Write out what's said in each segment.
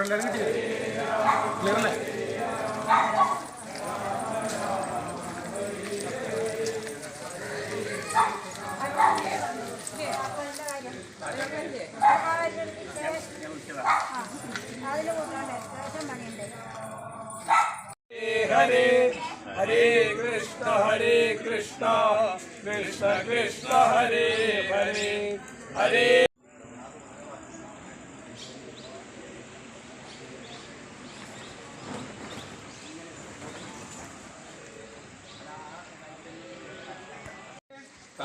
എല്ലാവരും കിട്ടിയത് Hare Hare Krishna Hare Krishna Krishna Krishna Hare Hare Hare.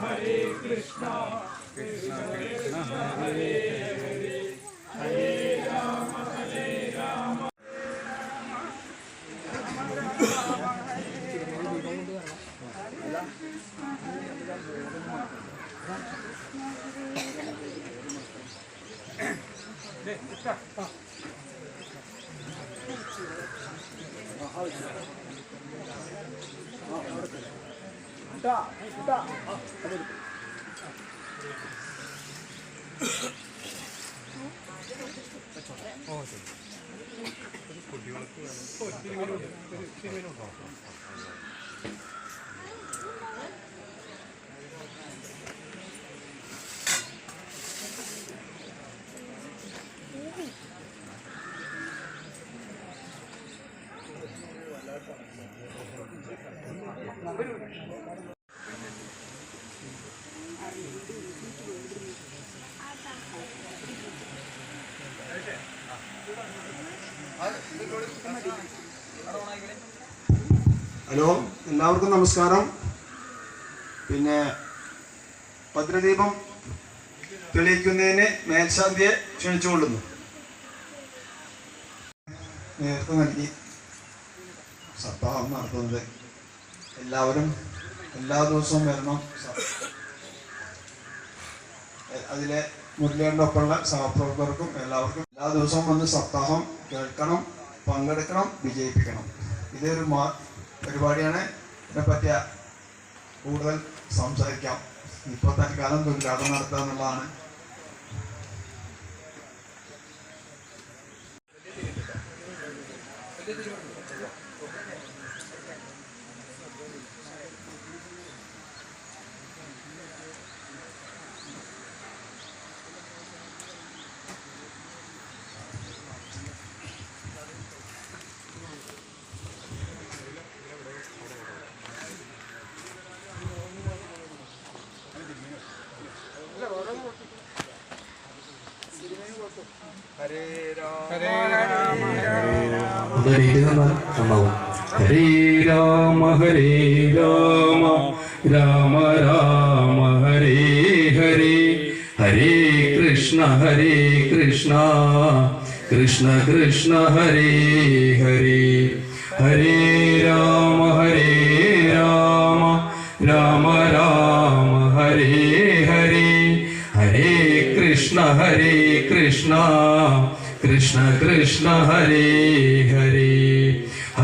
Hare Krishna, Krishna Krishna Hare Hare, Hare Rama, Hare Rama. Thank you. Krishna Krishna Krishna Hare Hare Hare Rama Hare Rama hello എല്ലാവർക്കും നമസ്കാരം. പിന്നെ ഭദ്രദീപം തെളിയിക്കുന്നതിന് മേൽശാന്തിയെ ക്ഷണിച്ചുകൊള്ളുന്നു നേരത്തെ നൽകി. സപ്താഹം നടത്തുന്നത് എല്ലാവരും എല്ലാ ദിവസവും വരണം. അതിലെ മുരളിയുടെ ഒപ്പമുള്ള സഹപ്രവർത്തകർക്കും എല്ലാവർക്കും എല്ലാ ദിവസവും വന്ന് സപ്താഹം കേൾക്കണം പങ്കെടുക്കണം വിജയിപ്പിക്കണം. ഇതൊരു മാ പരിപാടിയാണ് പറ്റിയ കൂടുതൽ സംസാരിക്കാം. ഇപ്പോൾ തൽക്കാലം ഉദ്ഘാടനം നടത്തുക എന്നുള്ളതാണ്. സംഭവം ഹരേ രാമ ഹരേ രാമ. രാമ രാമ ഹരേ ഹരേ. ഹരേ കൃഷ്ണ ഹരേ കൃഷ്ണ. കൃഷ്ണ കൃഷ്ണ ഹരേ ഹരേ. ഹരേ രാമ ഹരേ രാമ. രാമ രാമ ഹരേ ഹരേ. ഹരേ കൃഷ്ണ ഹരേ കൃഷ്ണ. കൃഷ്ണ കൃഷ്ണ ഹരേ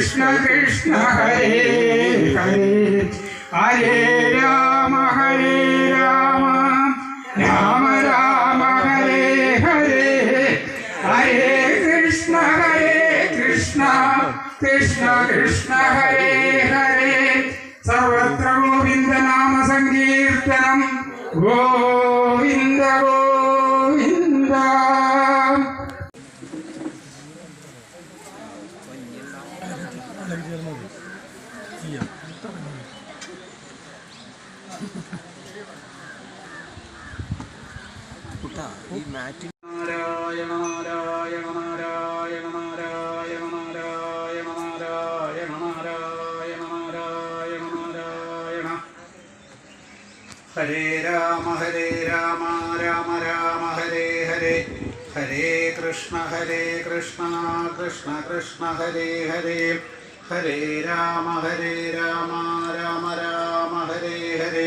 कृष्ण कृष्ण हरे हरे हरे राम हरे राम राम राम हरे हरे हरे कृष्ण हरे कृष्ण कृष्ण कृष्ण हरे हरे सर्वत्र गोविन्दनाम सङ्कीर्तनं गोविन्द गो നാരായണ നാരായണ നാരായണ ഹരേ രാമ ഹരേ രാമ രാമ രാമ ഹരേ ഹരേ. ഹരേ കൃഷ്ണ ഹരേ കൃഷ്ണ കൃഷ്ണ കൃഷ്ണ ഹരേ ഹരേ. ഹരേ രാമ ഹരേ രാമ രാമ രാമ ഹരേ ഹരേ.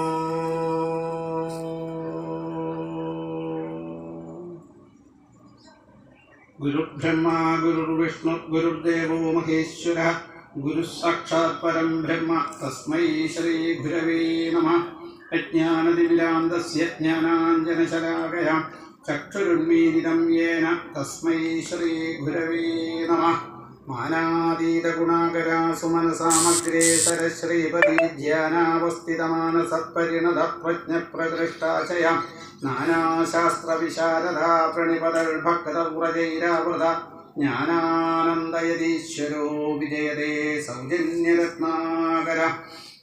गुरुर्ब्रह्मा गुरुर्विष्णु गुरुर्देवो महेश्वरः गुरुः साक्षात् परं ब्रह्म तस्मै श्रीगुरवे नमः अज्ञानतिमिरान्तस्य ज्ञानाञ्जनशलाकया चक्षुरुन्मीलितं येन तस्मै श्रीगुरवे नमः മാനാതീതഗുണാകരാ സുമനസാമഗ്രേ സരശ്രീപതി ധ്യാനാവസ്ഥിതമാനസത്പരിണത നാനാശാസ്ത്രവിശാരദാ പ്രണിപതൽഭക്തവ്രജൈരാവൃത ജ്ഞാനാനന്ദയതീശ്വരോ വിജയതേ സൗജന്യരത്നാകര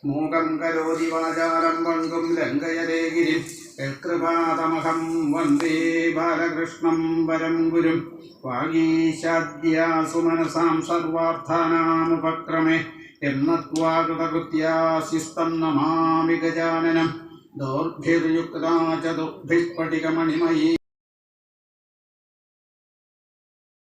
മൂകം കരോതി വാചാരം പങ്കും ലംഘയതേ ഗിരിം യത്കൃപാതമഹം വന്ദേ ബാലകൃഷ്ണം വരം ഗുരും. വാഗീശാദ്യാസുമനസാം സർവാർത്ഥാനാമുപക്രമേ എന്നത്വാകൃതകൃത്യാസിസ്തം നമാമി ഗജാനനം. ദൗർഭിർയുക്താ ചതുർഭിസ്ഫടികമണിമയീ